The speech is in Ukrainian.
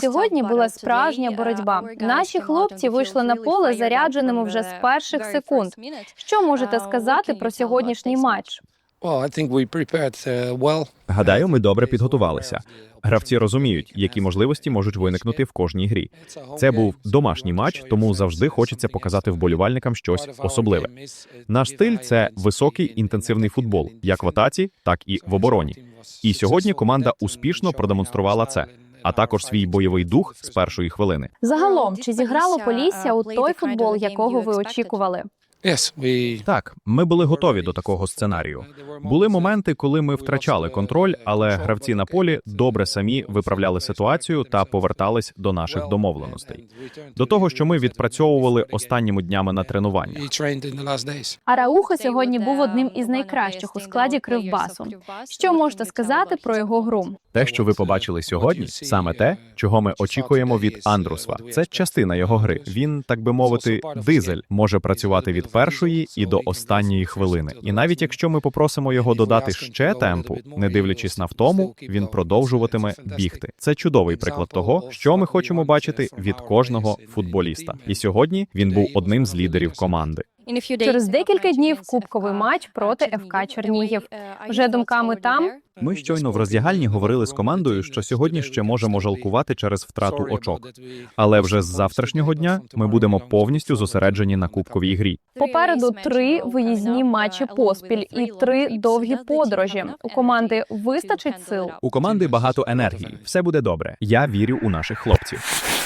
Сьогодні була справжня боротьба. Наші хлопці вийшли на поле зарядженими вже з перших секунд. Що можете сказати про сьогоднішній матч? Uh. Гадаю, ми добре підготувалися. Гравці розуміють, які можливості можуть виникнути в кожній грі. Це був домашній матч, тому завжди хочеться показати вболівальникам щось особливе. Наш стиль це високий інтенсивний футбол, як в атаці, так і в обороні. І сьогодні команда успішно продемонструвала це, а також свій бойовий дух з першої хвилини. Загалом, чи зіграло Полісся у той футбол, якого ви очікували? Так, ми були готові до такого сценарію. Були моменти, коли ми втрачали контроль, але гравці на полі добре самі виправляли ситуацію та повертались до наших домовленостей. До того, що ми відпрацьовували останніми днями на тренуваннях. Араухо сьогодні був одним із найкращих у складі Кривбасу. Що можете сказати про його гру? Те, що ви побачили сьогодні, саме те, чого ми очікуємо від Андрусва. Це частина його гри. Він, так би мовити, дизель може працювати від першої і до останньої хвилини. І навіть якщо ми попросимо його додати ще темпу, не дивлячись на втому, він продовжуватиме бігти. Це чудовий приклад того, що ми хочемо бачити від кожного футболіста. І сьогодні він був одним з лідерів команди. Через декілька днів кубковий матч проти ФК Чернігів. Вже думками там? Ми щойно в роздягальні говорили з командою, що сьогодні ще можемо жалкувати через втрату очок. Але вже з завтрашнього дня ми будемо повністю зосереджені на кубковій грі. Попереду три виїзні матчі поспіль і три довгі подорожі. У команди вистачить сил. У команди багато енергії. Все буде добре. Я вірю у наших хлопців.